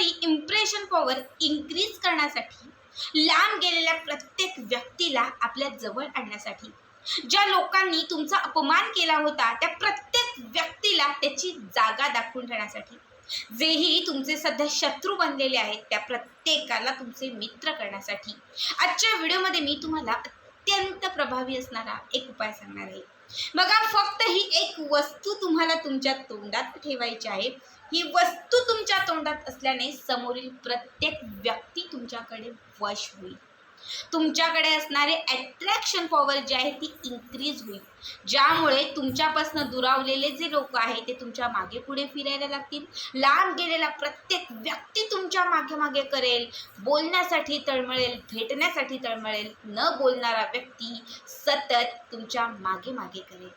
असणारी impression power increase करण्यासाठी लांब गेलेल्या प्रत्येक व्यक्तीला आपल्या जवळ आणण्यासाठी ज्या लोकांनी तुमचा अपमान केला होता त्या प्रत्येक व्यक्तीला त्याची जागा दाखवून ठेवण्यासाठी जेही तुमचे सध्या शत्रू बनलेले आहेत त्या प्रत्येकाला तुमचे मित्र करण्यासाठी. आजच्या व्हिडिओमध्ये मी तुम्हाला अत्यंत प्रभावी असणारा एक उपाय सांगणार आहे. बघा फक्त ही एक वस्तू तुम्हाला तुमच्या तोंडात ठेवायची आहे. ही वस्तू तुमच्या तोंडात असल्याने समोरील प्रत्येक व्यक्ती तुमच्याकडे वश होईल. तुमच्याकडे असणारे अट्रॅक्शन पॉवर जी आहे ती इन्क्रीज होईल. ज्यामुळे तुमच्यापासून दुरावलेले जे लोक आहेत ते तुमच्या मागे पुढे फिरायला लागतील. लांब गेलेला प्रत्येक व्यक्ती तुमच्या मागे मागे करेल बोलण्यासाठी तळमळेल भेटण्यासाठी तळमळेल न बोलणारा व्यक्ती सतत तुमच्या मागे मागे करेल.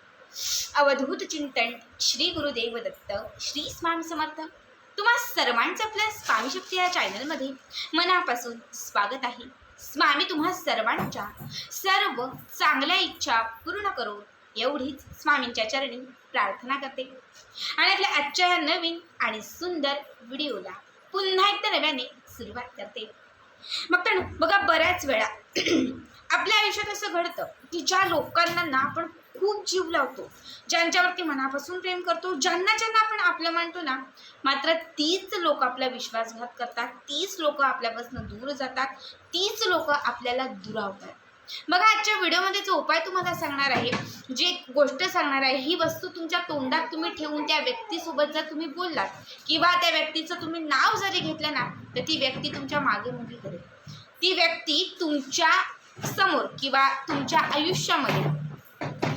अवधूत चिंतन श्री गुरुदेव दत्त श्री स्वामी समर्थ. तुम्हा सर्वांचं आपल्या स्वामी शक्ती या चॅनलमध्ये मनापासून स्वागत आहे. स्वामी तुम्हा सर्वांच्या सर्व चांगल्या इच्छा पूर्ण करो एवढीच स्वामींच्या चरणी प्रार्थना करते. आणि आपल्या आजच्या या नवीन आणि सुंदर व्हिडिओला पुन्हा एकदा नव्याने सुरुवात करते मग तर बघा बऱ्याच वेळा आपल्या आयुष्यात असं घडतं की ज्या लोकांना ना आपण खूप जीव लावतो ज्यांच्यावरती मनापासून प्रेम करतो ज्यांना ज्यांना आपण आपलं मानतो ना मात्र तीच लोक आपला विश्वासघात करतात तीच लोक आपल्यापासून दूर जातात तीच लोक आपल्याला दुरावतात. बघा आजच्या व्हिडिओमध्ये जो उपाय तुम्हाला सांगणार आहे जी एक गोष्ट सांगणार आहे ही वस्तू तुमच्या तोंडात तुम्ही ठेवून त्या व्यक्तीसोबत जर तुम्ही बोललात किंवा त्या व्यक्तीचं तुम्ही नाव जरी घेतलं ना तर ती व्यक्ती तुमच्या मागे मुगी करेल. ती व्यक्ती तुमच्यासमोर किंवा तुमच्या आयुष्यामध्ये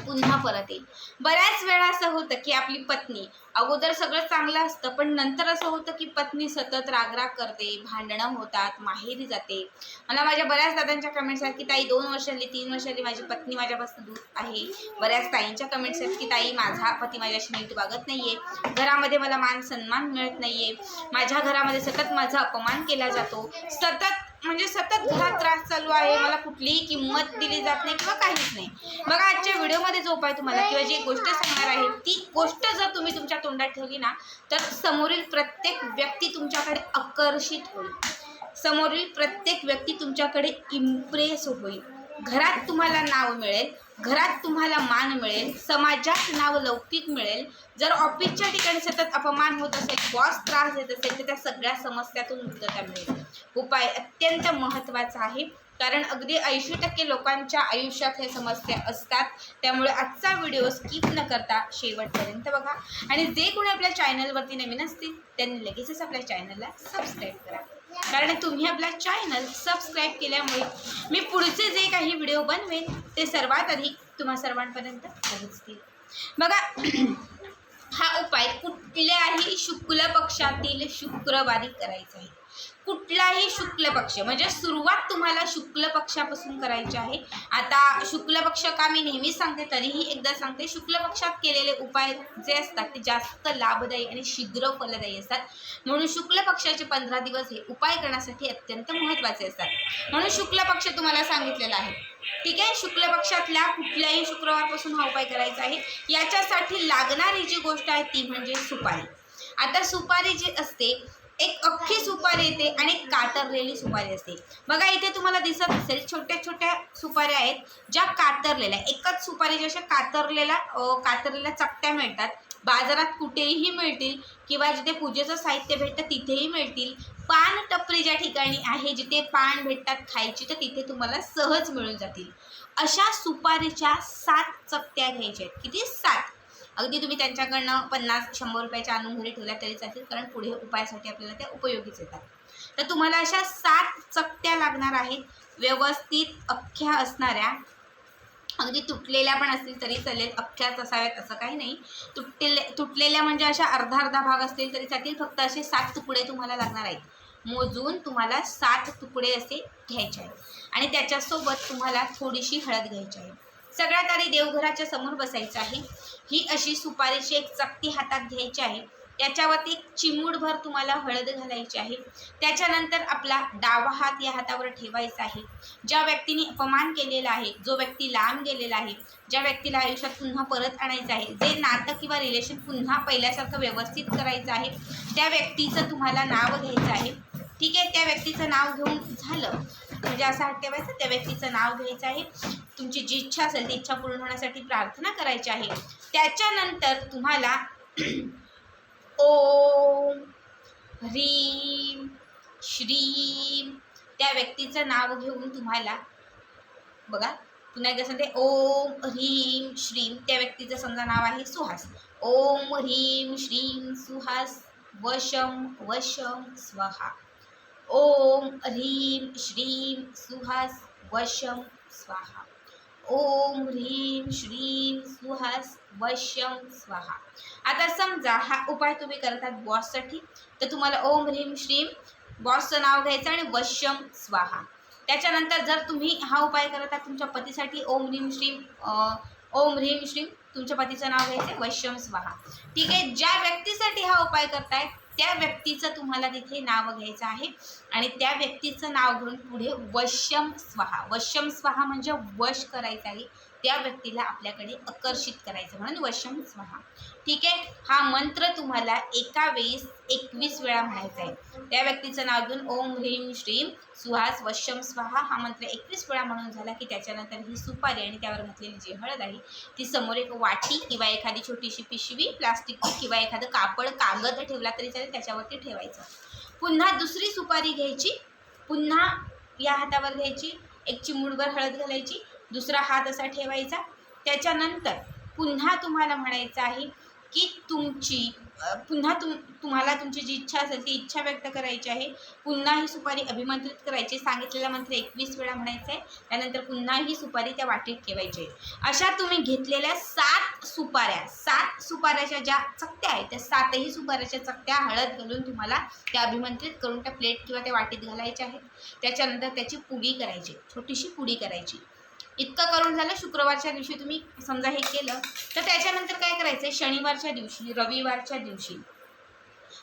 पुन्हा परत येईल. बऱ्याच वेळा असं होतं की आपली पत्नी अगोदर सगळं चांगलं असतं पण नंतर असं होतं की पत्नी सतत रागराग करते भांडणं होतात माहेरी जाते. मला माझ्या बऱ्याच दादांच्या कमेंट्स आहेत की ताई दोन वर्षांनी तीन वर्षांनी माझी पत्नी माझ्यापासून दूर आहे. बऱ्याच ताईंच्या कमेंट्स आहेत की ताई माझा पती माझ्याशी नीट वागत नाही आहे घरामध्ये मला मान सन्मान मिळत नाही आहे माझ्या घरामध्ये सतत माझा अपमान केला जातो. सतत म्हणजे सतत घरात त्रास चालू आहे मला कुठलीही किंमत दिली जात नाही किंवा काहीच नाही. बघा आजच्या व्हिडिओमध्ये जो उपाय तुम्हाला किंवा जी गोष्ट सांगणार आहे ती गोष्ट जर तुम्ही तुमच्या तोंडात ठेवली ना तर समोरील प्रत्येक व्यक्ती तुमच्याकडे आकर्षित होईल. समोरील प्रत्येक व्यक्ती तुमच्याकडे इम्प्रेस होईल. घरात तुम्हाला नाव मिळेल घरात तुम्हाला मान मिळेल समाजात नाव लौकिक मिळेल. जर ऑफिसच्या ठिकाणी सतत अपमान होत असेल बॉस त्रास देत असेल तर त्या सगळ्या समस्यातून मुक्तता मिळेल. उपाय अत्यंत महत्त्वाचा आहे. कारण अगदी ऐंशी टक्के लोकांच्या आयुष्यात हे समस्या असतात. त्यामुळे आजचा व्हिडिओ स्किप न करता शेवटपर्यंत बघा. आणि जे कोणी आपल्या चॅनलवरती नवीन असतील त्यांनी लगेचच आपल्या चॅनलला सबस्क्राईब करा. कारण तुम्ही आपला चॅनल सबस्क्राईब केल्यामुळे मी पुढचे जे काही व्हिडिओ बनवेन ते सर्वात आधी तुम्हा सर्वांपर्यंत पोहोचतील. बघा हा उपाय कुठल्याही शुक्ल पक्षातील शुक्रवारी करायचा आहे. कुठलाही शुक्ल पक्ष म्हणजे सुरुवात तुम्हाला शुक्ल पक्षापासून करायची आहे. आता शुक्ल पक्ष का मी नेहमीच सांगते तरीही एकदा सांगते शुक्ल पक्षात केलेले उपाय जे असतात ते जास्त लाभदायी आणि शीघ्र फलदायी असतात. म्हणून शुक्ल पक्षाचे पंधरा दिवस हे उपाय करण्यासाठी अत्यंत महत्त्वाचे असतात. म्हणून शुक्ल पक्ष तुम्हाला सांगितलेला आहे. ठीक आहे? शुक्ल पक्षातल्या कुठल्याही शुक्रवारपासून हा उपाय करायचा आहे. याच्यासाठी लागणारी जी गोष्ट आहे ती म्हणजे सुपारी. आता सुपारी जी असते एक अख्खी सुपारी येते आणि कातरलेली सुपारी असते. बघा इथे तुम्हाला दिसत असेल छोट्या छोट्या सुपाऱ्या आहेत ज्या कातरलेल्या एकच सुपारी जशा कातरलेल्या कातरलेल्या चकत्या मिळतात. बाजारात कुठेही मिळतील किंवा जिथे पूजेचं साहित्य भेटतं तिथेही मिळतील. पान टपरी ज्या ठिकाणी आहे जिथे पान भेटतात खायची तर तिथे तुम्हाला सहज मिळून जातील. अशा सुपारीच्या सात चकत्या घ्यायच्या आहेत. किती? सात. अगदी तुम्ही त्यांच्याकडनं पन्नास शंभर रुपयाच्या आणून घरी ठेवल्या तरी चालतील कारण पुढे उपायासाठी आपल्याला त्या उपयोगीच येतात. तर तुम्हाला अशा सात चकत्या लागणार आहेत. व्यवस्थित अख्ख्या असणाऱ्या अगदी तुटलेल्या पण असतील तरी चालेल अख्ख्याच असाव्यात असं काही नाही. तुटलेल्या तुटलेल्या म्हणजे अशा अर्धा अर्धा भाग असतील तरी चालतील फक्त असे सात तुकडे तुम्हाला लागणार आहेत. मोजून तुम्हाला सात तुकडे असे घ्यायचे आहेत. आणि त्याच्यासोबत तुम्हाला थोडीशी हळद घ्यायची आहे. सगळ्यात आधी देवघराच्या समोर बसायचं आहे. ही अशी सुपारीची एक चकती हातात घ्यायची आहे. त्याच्यावरती एक चिमूडभर तुम्हाला हळद घालायची आहे. त्याच्यानंतर आपला डावा हात या हातावर ठेवायचा आहे. ज्या व्यक्तीने अपमान केलेला आहे जो व्यक्ती लांब गेलेला आहे ज्या व्यक्तीला आयुष्यात पुन्हा परत आणायचं आहे जे नातं किंवा रिलेशन पुन्हा पहिल्यासारखं व्यवस्थित करायचं आहे त्या व्यक्तीचं तुम्हाला नाव घ्यायचं आहे. ठीक आहे? त्या व्यक्तीचं नाव घेऊन झालं. म्हणजे असं हात ठेवायचं त्या व्यक्तीचं नाव घ्यायचं आहे. तुमची जी इच्छा असेल ती इच्छा पूर्ण होण्यासाठी प्रार्थना करायची आहे. त्याच्यानंतर तुम्हाला ओम ह्रीम श्रीम त्या व्यक्तीचं नाव घेऊन तुम्हाला बघा पुन्हा एकदा सांगते ओम ह्रीम श्रीम त्या व्यक्तीचं समजा नाव आहे सुहास. ओम ह्रीम श्रीम सुहास वशम वशम स्वहा. ओम ह्रीम श्रीम सुहास वशम स्वाहा. ओम ह्रीम श्रीम सुहास वशम स्वाहा. आता समजा हा उपाय तुम्ही करतात बॉससाठी तर तुम्हाला ओम ह्रीम श्रीम बॉसचं नाव घ्यायचं आणि वशम स्वाहा. त्याच्यानंतर जर तुम्ही हा उपाय करत आहात तुमच्या पतीसाठी ओम ह्रीम श्रीम ओम ह्रीम श्रीम तुमच्या पतीचं नाव घ्यायचं वैश्यम स्वाहा. ठीक आहे ज्या व्यक्तीसाठी हा उपाय करताय त्या व्यक्तीचं तुम्हाला तिथे नाव घ्यायचं आहे. आणि त्या व्यक्तीचं नाव घेऊन पुढे वश्यम स्वाहा. वश्यम स्वाहा म्हणजे वश करायचं आहे. त्या व्यक्तीला आपल्याकडे आकर्षित करायचं म्हणून वशम स्वहा. ठीक आहे? हा मंत्र तुम्हाला एका वेळेस एकवीस वेळा म्हणायचा आहे. त्या व्यक्तीचं नाव घेऊन ओम ह्रीम श्रीम सुहास वशम स्वाहा. हा मंत्र एकवीस वेळा म्हणून झाला की त्याच्यानंतर ही सुपारी आणि त्यावर घातलेली जी हळद आहे ती समोर एक वाटी किंवा एखादी छोटीशी पिशवी प्लास्टिक किंवा एखादं कापड कागद ठेवला तरी चालेल त्याच्यावरती ठेवायचं. पुन्हा दुसरी सुपारी घ्यायची. पुन्हा या हातावर घ्यायची. एक चिमूडभर हळद घालायची. दुसरा हात असा ठेवायचा. त्याच्यानंतर पुन्हा तुम्हाला म्हणायचं आहे की तुमची पुन्हा तुम तुम्हाला तुमची जी इच्छा असेल ती इच्छा व्यक्त करायची आहे. पुन्हा ही सुपारी अभिमंत्रित करायची. सांगितलेला मंत्र एकवीस वेळा म्हणायचा आहे. त्यानंतर पुन्हा ही सुपारी त्या वाटीत ठेवायची आहे. अशा तुम्ही घेतलेल्या सात सुपाऱ्या सात सुपाऱ्याच्या ज्या चकत्या आहेत त्या सातही सुपाऱ्याच्या चकत्या हळद घालून तुम्हाला त्या अभिमंत्रित करून त्या प्लेट किंवा त्या वाटीत घालायच्या आहेत. त्याच्यानंतर त्याची पुडी करायची छोटीशी पुडी करायची इतकं करून झालं शुक्रवारच्या दिवशी तुम्ही समजा हे केलं तर त्याच्यानंतर काय करायचं आहे शनिवारच्या दिवशी रविवारच्या दिवशी.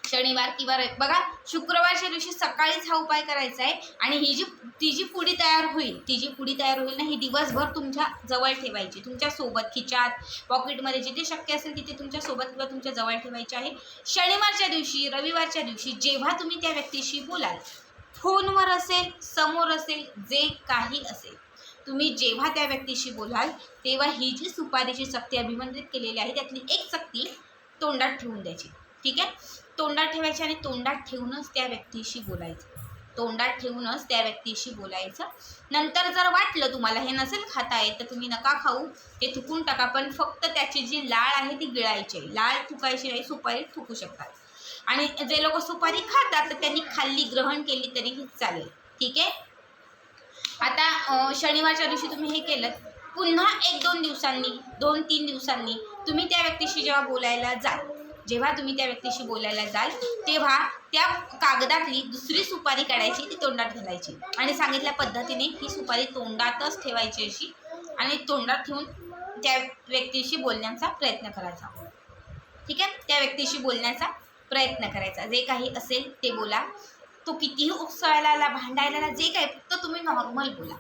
शनिवार किंवा बघा शुक्रवारच्या दिवशी सकाळीच हा उपाय करायचा आहे आणि ही जी ती जी पुडी तयार होईल ती जी पुडी तयार होईल ना ही दिवसभर तुमच्या जवळ ठेवायची. तुमच्यासोबत खिचात पॉकेटमध्ये जिथे शक्य असेल तिथे तुमच्यासोबत किंवा तुमच्या जवळ ठेवायची आहे. शनिवारच्या दिवशी रविवारच्या दिवशी जेव्हा तुम्ही त्या व्यक्तीशी बोलाल फोनवर असेल समोर असेल जे काही असेल. तुम्ही जेव्हा त्या व्यक्तीशी बोलाल तेव्हा ही जी सुपारीची सक्ती अभिमंत्रित केलेली आहे त्यातली एक सक्ती तोंडात ठेवून द्यायची. ठीक आहे? तोंडात ठेवायची आणि तोंडात ठेवूनच त्या व्यक्तीशी बोलायचं. तोंडात ठेवूनच त्या व्यक्तीशी बोलायचं. नंतर जर वाटलं तुम्हाला हे नसेल खाता येत तर तुम्ही नका खाऊ ते थुकून टाका. पण फक्त त्याची जी लाळ आहे ती गिळायची आहे. लाळ थुकायची नाही सुपारी थुकू शकतात. आणि जे लोक सुपारी खातात तर त्यांनी खाल्ली ग्रहण केली तरीही चालेल. ठीक आहे? आता शनिवारच्या दिवशी तुम्ही हे केलं. पुन्हा एक दोन दिवसांनी दोन तीन दिवसांनी तुम्ही त्या व्यक्तीशी जेव्हा बोलायला जाल जेव्हा तुम्ही त्या व्यक्तीशी बोलायला जाल तेव्हा त्या कागदातली दुसरी सुपारी काढायची ती तोंडात घालायची. आणि सांगितल्या पद्धतीने ही सुपारी तोंडातच ठेवायची अशी आणि तोंडात ठेवून त्या व्यक्तीशी बोलण्याचा प्रयत्न करायचा. ठीक आहे? त्या व्यक्तीशी बोलण्याचा प्रयत्न करायचा. जे काही असेल ते बोला. तो कितीही उकसायला भांडायला जे काही फक्त तुम्ही नॉर्मल बोला.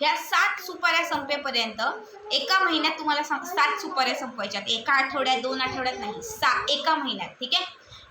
ह्या सात सुपाऱ्या संपेपर्यंत एका महिन्यात तुम्हाला सांग सात सुपाऱ्या संपवायच्यात एका आठवड्यात दोन आठवड्यात नाही सा एका महिन्यात ठीक आहे?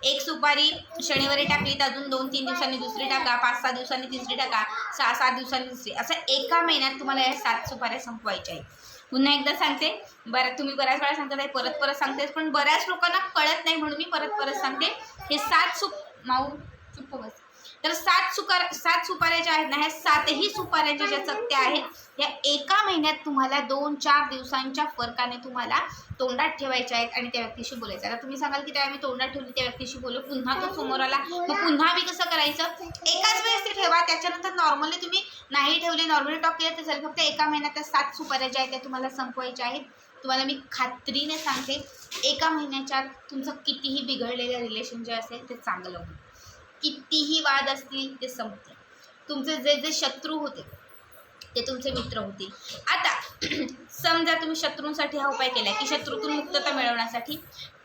एक सुपारी शनिवारी टाकली तर अजून दोन तीन दिवसांनी दुसरी टाका पाच सहा दिवसांनी तिसरी टाका सहा सात दिवसांनी दुसरी असं एका महिन्यात तुम्हाला या सात सुपाऱ्या संपवायच्या आहेत. पुन्हा एकदा सांगते बरं तुम्ही बऱ्याच वेळा सांगता ताई, परत परत सांगतेस पण बऱ्याच लोकांना कळत नाही म्हणून मी परत परत सांगते. हे सात सुप माऊ चुप्प बस. तर सात सुकार सात सुपाऱ्या ज्या आहेत ना ह्या सातही सुपाऱ्याच्या ज्या चकत्या आहेत या एका महिन्यात तुम्हाला दोन चार दिवसांच्या फरकाने तुम्हाला तोंडात ठेवायच्या आहेत आणि त्या व्यक्तीशी बोलायचं आता तुम्ही सांगाल की त्या मी तोंडात ठेवली त्या व्यक्तीशी बोलू पुन्हा तो समोर आला. मग पुन्हा मी कसं करायचं? एकाच वेळेस ते ठेवा त्याच्यानंतर नॉर्मली तुम्ही नाही ठेवले नॉर्मली टॉक केलं तर चालेल. फक्त एका महिन्यात त्या सात सुपाऱ्या ज्या आहेत त्या तुम्हाला संपवायच्या आहेत. तुम्हाला मी खात्रीने सांगते एका महिन्याच्या तुमचं कितीही बिघडलेलं रिलेशन जे असेल ते चांगलं होईल. कितीही वाद असतील ते संपतील. तुमचे जे जे शत्रू होते ते तुमचे मित्र होतील आता समजा तुम्ही शत्रूंसाठी हा उपाय केला की शत्रूतून मुक्तता मिळवण्यासाठी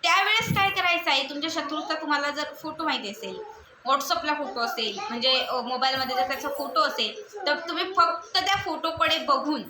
त्यावेळेस काय करायचं आहे? तुमच्या शत्रूचा तुम्हाला जर फोटो माहिती असेल व्हॉट्सअपला फोटो असेल म्हणजे मोबाईलमध्ये जर त्याचा फोटो असेल तर तुम्ही फक्त त्या फोटोकडे बघून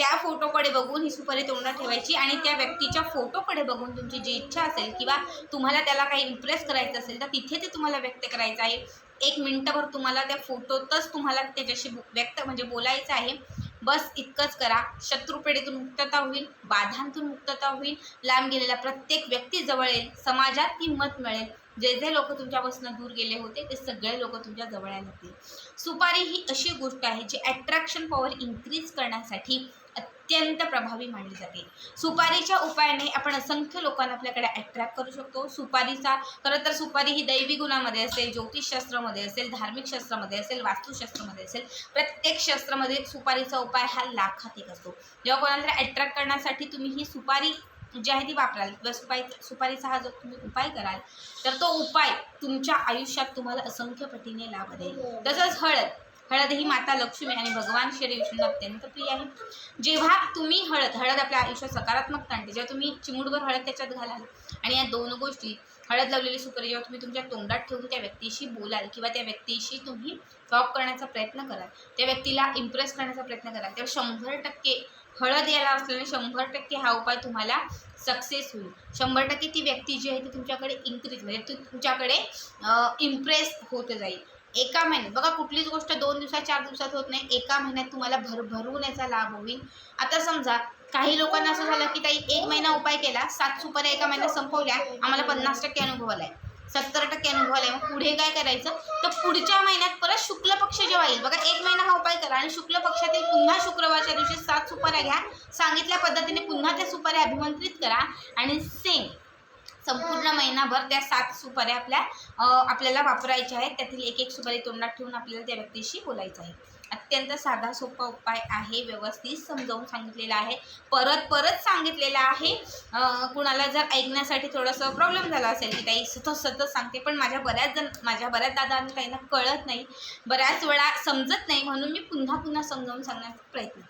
त्या फोटोकडे बघून ही सुपारी तोंडात ठेवायची आणि त्या व्यक्तीच्या फोटोकडे बघून तुमची जी इच्छा असेल किंवा तुम्हाला त्याला काही इम्प्रेस करायचं असेल तर तिथे ते तुम्हाला व्यक्त करायचं आहे. एक मिनटंभर तुम्हाला त्या फोटोतच तुम्हाला त्याच्याशी व्यक्त म्हणजे बोलायचं आहे. बस इतकंच करा. शत्रुपेढीतून मुक्तता होईल बाधांतून मुक्तता होईल. लांब गेलेला प्रत्येक व्यक्ती जवळ येईल. समाजात किंमत मिळेल. जे जे लोक तुमच्यापासून दूर गेले होते ते सगळे लोक तुमच्या जवळ येतील सुपारी ही अशी गोष्ट आहे जी अट्रॅक्शन पॉवर इन्क्रीज करण्यासाठी अत्यंत प्रभावी मानली जाते. सुपारीच्या उपायाने आपण असंख्य लोकांना आपल्याकडे अट्रॅक्ट करू शकतो. सुपारीचा खरं तर सुपारी ही दैवी गुणामध्ये असेल ज्योतिषशास्त्रामध्ये असेल धार्मिक शास्त्रामध्ये असेल वास्तुशास्त्रामध्ये असेल प्रत्येक शास्त्रामध्ये सुपारीचा उपाय हा लाखात एक असतो. जेव्हा कोणाला अट्रॅक्ट करण्यासाठी तुम्ही ही सुपारी जी आहे ती वापराल किंवा सुपारी सुपारीचा हा जो तुम्ही उपाय कराल तर तो उपाय तुमच्या आयुष्यात तुम्हाला असंख्य पटीने लाभ देईल. तसंच हळद. हळद ही माता लक्ष्मी आणि भगवान श्री विष्णू अत्यंत प्रिय आहे जेव्हा तुम्ही हळद हळद आपल्या आयुष्यात सकारात्मकता आणते जेव्हा तुम्ही चिमुडभर हळद त्याच्यात घालाल आणि या दोन गोष्टी हळद लावलेली सुपारी जेव्हा तुम्ही तुमच्या तोंडात ठेवून त्या व्यक्तीशी बोलाल किंवा त्या व्यक्तीशी तुम्ही टॉक करण्याचा प्रयत्न कराल त्या व्यक्तीला इम्प्रेस करण्याचा प्रयत्न कराल तेव्हा शंभर टक्के हळद याला असल्याने शंभर टक्के हा उपाय तुम्हाला सक्सेस होईल. शंभर टक्के ती व्यक्ती जी आहे ती तुमच्याकडे इन्क्रीज म्हणजे ती तुमच्याकडे इम्प्रेस होत जाईल. एका महिन्यात. बघा कुठलीच गोष्ट दोन दिवसात चार दिवसात होत नाही. एका महिन्यात तुम्हाला भरभरून याचा लाभ होईल. आता समजा काही लोकांना असं झालं की ताई एक महिना उपाय केला सात सुपाऱ्या एका महिन्यात संपवल्या आम्हाला पन्नास टक्के अनुभव आलाय. सत्तर टक्के अनुभव आलाय. मग पुढे काय करायचं? तर पुढच्या महिन्यात परत शुक्ल पक्ष जेव्हा येईल बघा एक महिना हा उपाय करा आणि शुक्ल पक्षातील पुन्हा शुक्रवारच्या दिवशी सात सुपाऱ्या घ्या. सांगितल्या पद्धतीने पुन्हा त्या सुपाऱ्या अभिमंत्रित करा. आणि सेम संपूर्ण महिनाभर त्या सात सुपाऱ्या आपल्या आपल्याला वापरायच्या आहेत. त्यातील एक एक सुपारी तोंडात ठेवून आपल्याला त्या व्यक्तीशी बोलायचं आहे. अत्यंत साधा सोपा उपाय आहे व्यवस्थित समजावून सांगितलेला आहे. परत परत सांगितलेला आहे. कुणाला जर ऐकण्यासाठी थोडंसं प्रॉब्लेम झाला असेल की काही सतत सतत सांगते पण माझ्या बऱ्याच जण माझ्या बऱ्याच दादांना काहींना कळत नाही. बऱ्याच वेळा समजत नाही म्हणून मी पुन्हा पुन्हा समजावून सांगण्याचा प्रयत्न